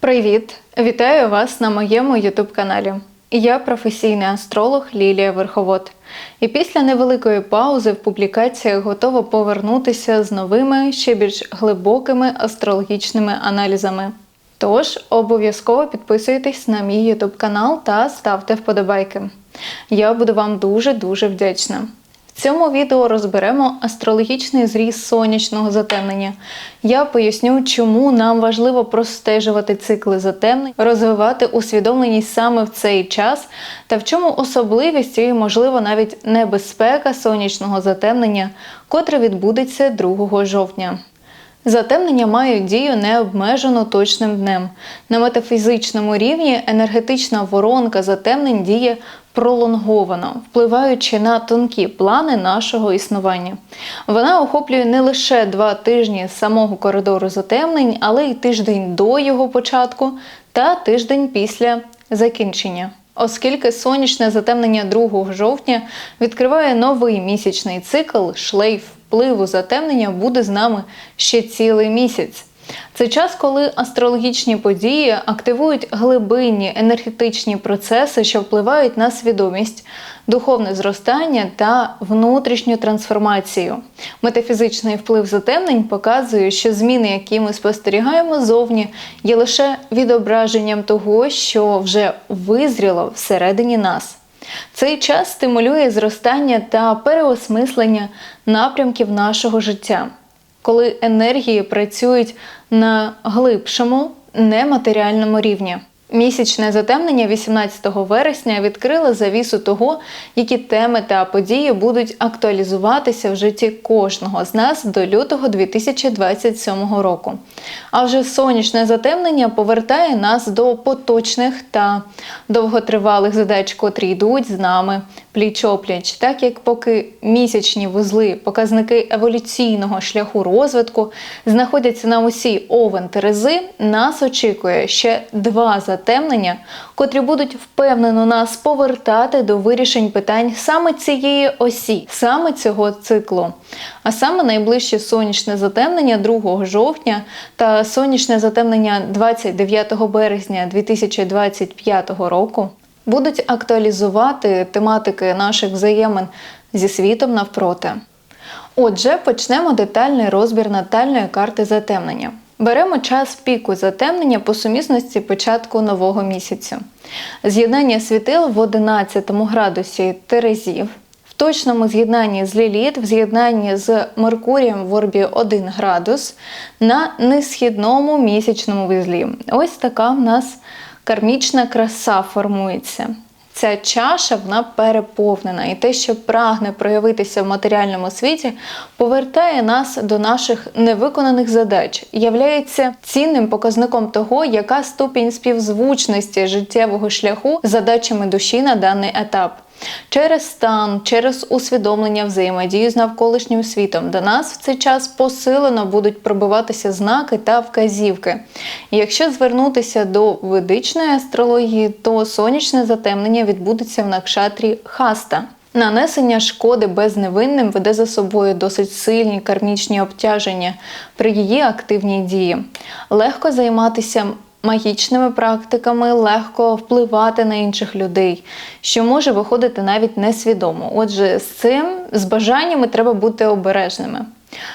Привіт! Вітаю вас на моєму youtube каналі. Я професійний астролог Лілія Верховод. І після невеликої паузи в публікаціях готова повернутися з новими, ще більш глибокими астрологічними аналізами. Тож обов'язково підписуйтесь на мій YouTube канал та ставте вподобайки. Я буду вам дуже-дуже вдячна. В цьому відео розберемо астрологічний зріз сонячного затемнення. Я поясню, чому нам важливо простежувати цикли затемнень, розвивати усвідомленість саме в цей час, та в чому особливість і, можливо, навіть небезпека сонячного затемнення, котре відбудеться 2 жовтня. Затемнення мають дію необмежено точним днем. На метафізичному рівні енергетична воронка затемнень діє пролонговано, впливаючи на тонкі плани нашого існування. Вона охоплює не лише два тижні самого коридору затемнень, але й тиждень до його початку та тиждень після закінчення. Оскільки сонячне затемнення 2 жовтня відкриває новий місячний цикл, шлейф впливу затемнення буде з нами ще цілий місяць. Це час, коли астрологічні події активують глибинні енергетичні процеси, що впливають на свідомість, духовне зростання та внутрішню трансформацію. Метафізичний вплив затемнень показує, що зміни, які ми спостерігаємо зовні, є лише відображенням того, що вже визріло всередині нас. Цей час стимулює зростання та переосмислення напрямків нашого життя, коли енергії працюють на глибшому нематеріальному рівні. Місячне затемнення 18 вересня відкрило завісу того, які теми та події будуть актуалізуватися в житті кожного з нас до лютого 2027 року. А вже сонячне затемнення повертає нас до поточних та довготривалих задач, котрі йдуть з нами пліч-опліч, так як поки місячні вузли, показники еволюційного шляху розвитку знаходяться на усі овен Терези, нас очікує ще два затемнення, котрі будуть впевнено нас повертати до вирішень питань саме цієї осі, саме цього циклу. А саме найближче сонячне затемнення 2 жовтня та сонячне затемнення 29 березня 2025 року будуть актуалізувати тематики наших взаємин зі світом навпроти. Отже, почнемо детальний розбір натальної карти затемнення. Беремо час піку затемнення по сумісності початку нового місяця. З'єднання світил в 11 градусі Терезів, в точному з'єднанні з Ліліт, в з'єднанні з Меркурієм в орбі 1 градус на несхідному місячному вузлі. Ось така в нас кармічна краса формується. Ця чаша вона переповнена, і те, що прагне проявитися в матеріальному світі, повертає нас до наших невиконаних задач, являється цінним показником того, яка ступінь співзвучності життєвого шляху задачами душі на даний етап. Через стан, через усвідомлення взаємодії з навколишнім світом до нас в цей час посилено будуть пробиватися знаки та вказівки. Якщо звернутися до ведичної астрології, то сонячне затемнення відбудеться в накшатрі хаста. Нанесення шкоди безневинним веде за собою досить сильні кармічні обтяження при її активній дії. Легко займатися магічними практиками легко впливати на інших людей, що може виходити навіть несвідомо. Отже, з цим з бажаннями треба бути обережними.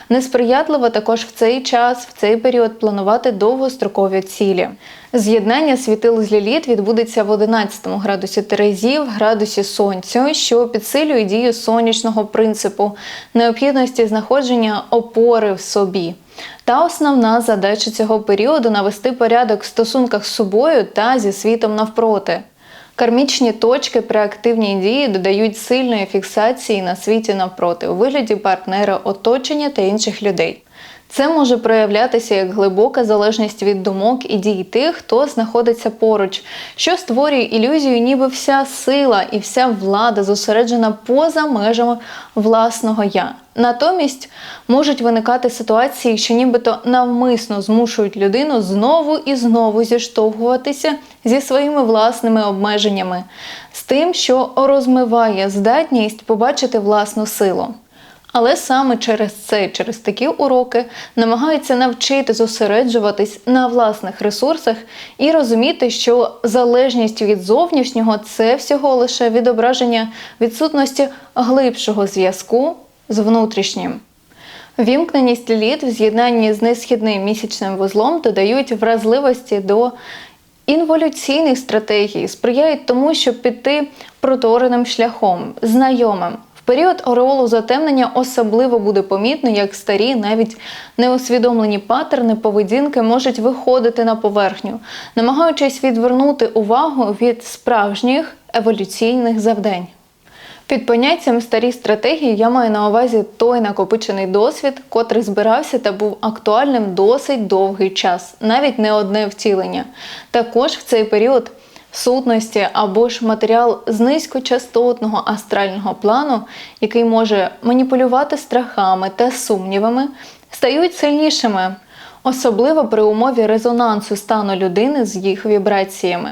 Несприятливо також в цей час, в цей період планувати довгострокові цілі. З'єднання світил з ліліт відбудеться в 11 градусі Терезів, градусі Сонця, що підсилює дію сонячного принципу, необхідності знаходження опори в собі. Та основна задача цього періоду навести порядок в стосунках з собою та зі світом навпроти. Кармічні точки при активній дії додають сильної фіксації на світі навпроти у вигляді партнера, оточення та інших людей. Це може проявлятися як глибока залежність від думок і дій тих, хто знаходиться поруч, що створює ілюзію, ніби вся сила і вся влада зосереджена поза межами власного я. Натомість можуть виникати ситуації, що нібито навмисно змушують людину знову і знову зіштовхуватися зі своїми власними обмеженнями, з тим, що розмиває здатність побачити власну силу. Але саме через це, через такі уроки, намагаються навчити зосереджуватись на власних ресурсах і розуміти, що залежність від зовнішнього це всього лише відображення відсутності глибшого зв'язку з внутрішнім. Вімкненість літ в з'єднанні з несхідним місячним вузлом додають вразливості до інволюційних стратегій, сприяють тому, щоб піти протореним шляхом, знайомим. Період ореолу затемнення особливо буде помітно, як старі, навіть неусвідомлені паттерни поведінки можуть виходити на поверхню, намагаючись відвернути увагу від справжніх еволюційних завдань. Під поняттям старі стратегії я маю на увазі той накопичений досвід, котрий збирався та був актуальним досить довгий час, навіть не одне втілення. Також в цей період сутності або ж матеріал з низькочастотного астрального плану, який може маніпулювати страхами та сумнівами, стають сильнішими, особливо при умові резонансу стану людини з їх вібраціями.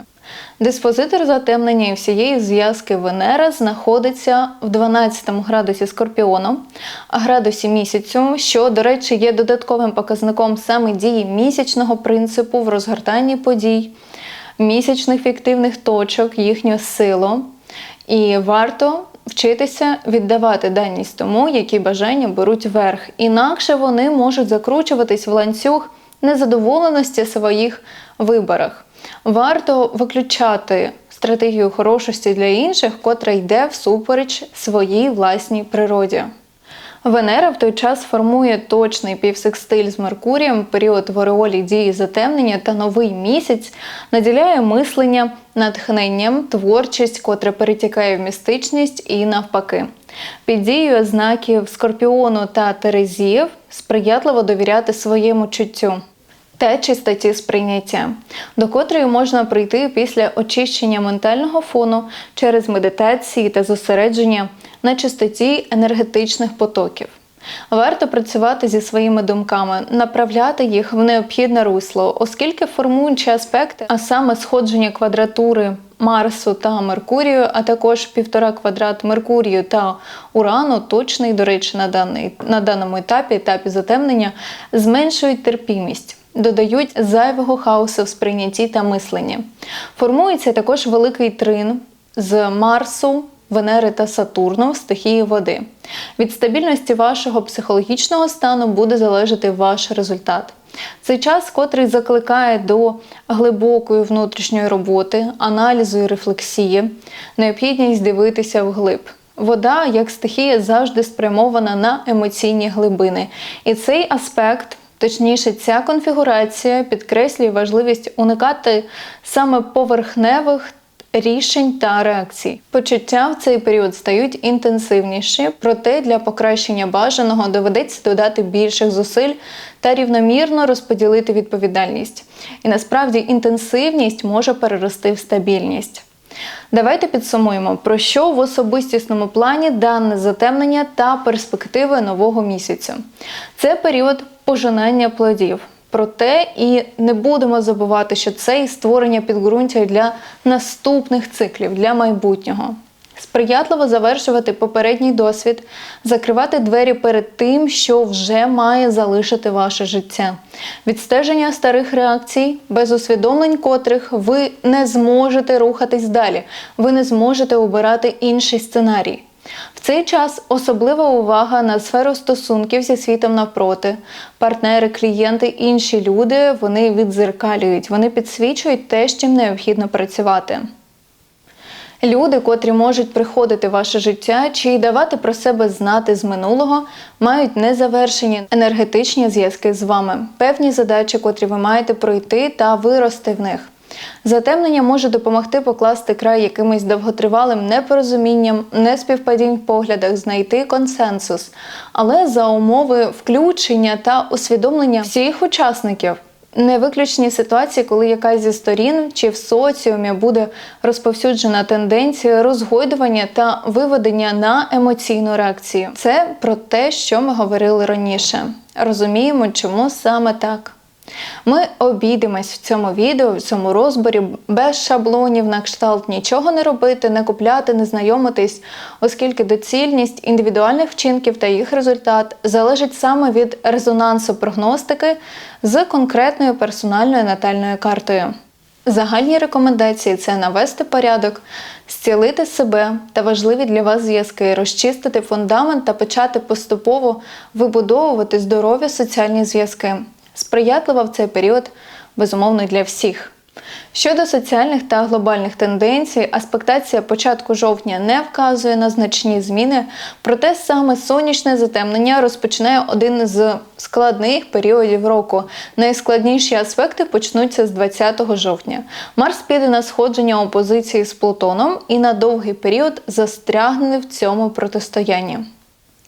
Диспозитор затемнення і всієї зв'язки Венера знаходиться в 12 градусі Скорпіону, градусі місяцю, що, до речі, є додатковим показником саме дії місячного принципу в розгортанні подій, місячних фіктивних точок, їхню силу. І варто вчитися віддавати даність тому, які бажання беруть верх. Інакше вони можуть закручуватись в ланцюг незадоволеності своїх виборах. Варто виключати стратегію хорошості для інших, котра йде всупереч своїй власній природі. Венера в той час формує точний півсекстиль з Меркурієм, період в ореолі дії затемнення та новий місяць наділяє мислення натхненням, творчість, котре перетікає в містичність і навпаки. Під дією знаків Скорпіону та Терезіїв сприятливо довіряти своєму чуттю та чистоті сприйняття, до котрої можна прийти після очищення ментального фону через медитації та зосередження на чистоті енергетичних потоків. Варто працювати зі своїми думками, направляти їх в необхідне русло, оскільки формуючі аспекти, а саме сходження квадратури Марсу та Меркурію, а також півтора квадрат Меркурію та Урану, точний, до речі, на даний, на даному етапі, етапі затемнення, зменшують терпімість додають зайвого хаосу в сприйнятті та мисленні. Формується також великий трин з Марсу. Венери та Сатурну в стихії води. Від стабільності вашого психологічного стану буде залежати ваш результат. Цей час, котрий закликає до глибокої внутрішньої роботи, аналізу і рефлексії, необхідність дивитися вглиб. Вода, як стихія, завжди спрямована на емоційні глибини. І цей аспект Точніше, ця конфігурація підкреслює важливість уникати саме поверхневих рішень та реакцій. Почуття в цей період стають інтенсивніші, проте для покращення бажаного доведеться додати більших зусиль та рівномірно розподілити відповідальність. І насправді інтенсивність може перерости в стабільність. Давайте підсумуємо, про що в особистісному плані дане затемнення та перспективи нового місяця. Це період пожинання плодів. Проте і не будемо забувати, що це і створення підґрунтя для наступних циклів, для майбутнього. Сприятливо завершувати попередній досвід, закривати двері перед тим, що вже має залишити ваше життя. Відстеження старих реакцій, без усвідомлень котрих ви не зможете рухатись далі, ви не зможете обирати інший сценарій. В цей час особлива увага на сферу стосунків зі світом навпроти. Партнери, клієнти, інші люди вони відзеркалюють, вони підсвічують те, з чим необхідно працювати. Люди, котрі можуть приходити в ваше життя чи давати про себе знати з минулого, мають незавершені енергетичні зв'язки з вами, певні задачі, котрі ви маєте пройти та вирости в них. Затемнення може допомогти покласти край якимось довготривалим непорозумінням, неспівпадінь в поглядах, знайти консенсус, але за умови включення та усвідомлення всіх учасників. Не виключені ситуації, коли якась зі сторін чи в соціумі буде розповсюджена тенденція розгойдування та виведення на емоційну реакцію. Це про те, що ми говорили раніше. Розуміємо, чому саме так. Ми обійдемось в цьому відео, в цьому розборі без шаблонів на кшталт нічого не робити, не купляти, не знайомитись, оскільки доцільність індивідуальних вчинків та їх результат залежить саме від резонансу прогностики з конкретною персональною натальною картою. Загальні рекомендації це навести порядок, зцілити себе та важливі для вас зв'язки, розчистити фундамент та почати поступово вибудовувати здорові соціальні зв'язки. Сприятлива в цей період безумовно для всіх. Щодо соціальних та глобальних тенденцій, аспектація початку жовтня не вказує на значні зміни, проте саме сонячне затемнення розпочинає один з складних періодів року. Найскладніші аспекти почнуться з 20 жовтня. Марс піде на сходження опозиції з Плутоном і на довгий період застрягне в цьому протистоянні.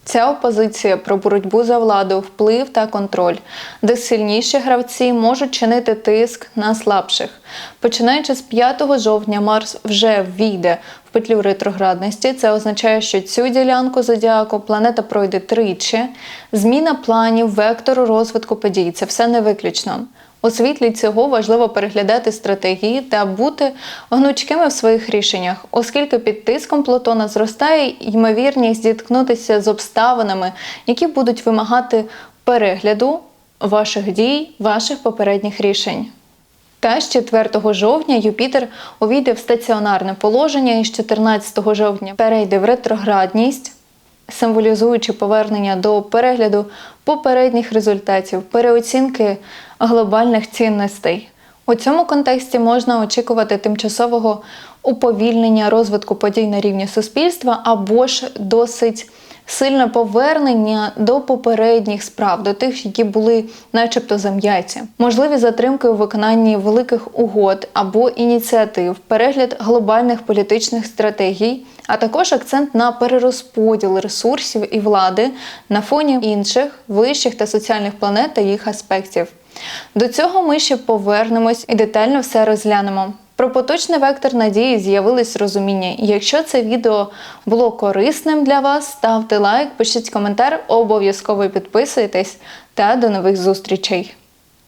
Ця опозиція про боротьбу за владу, вплив та контроль, де сильніші гравці можуть чинити тиск на слабших. Починаючи з 5 жовтня, Марс вже війде в петлю ретроградності. Це означає, що цю ділянку зодіаку планета пройде тричі. Зміна планів, вектору розвитку подій це все не виключно. У світлі цього важливо переглядати стратегії та бути гнучкими в своїх рішеннях, оскільки під тиском Плутона зростає ймовірність зіткнутися з обставинами, які будуть вимагати перегляду ваших дій, ваших попередніх рішень. Та з 4 жовтня Юпітер увійде в стаціонарне положення і з 14 жовтня перейде в ретроградність символізуючи повернення до перегляду попередніх результатів, переоцінки глобальних цінностей. У цьому контексті можна очікувати тимчасового уповільнення розвитку подій на рівні суспільства або ж досить сильне повернення до попередніх справ, до тих, які були, начебто, зам'яті, можливі затримки у виконанні великих угод або ініціатив, перегляд глобальних політичних стратегій, а також акцент на перерозподіл ресурсів і влади на фоні інших вищих та соціальних планет та їх аспектів. До цього ми ще повернемось і детально все розглянемо. Про поточний вектор надії з'явилось розуміння. Якщо це відео було корисним для вас, ставте лайк, пишіть коментар, обов'язково підписуйтесь та до нових зустрічей.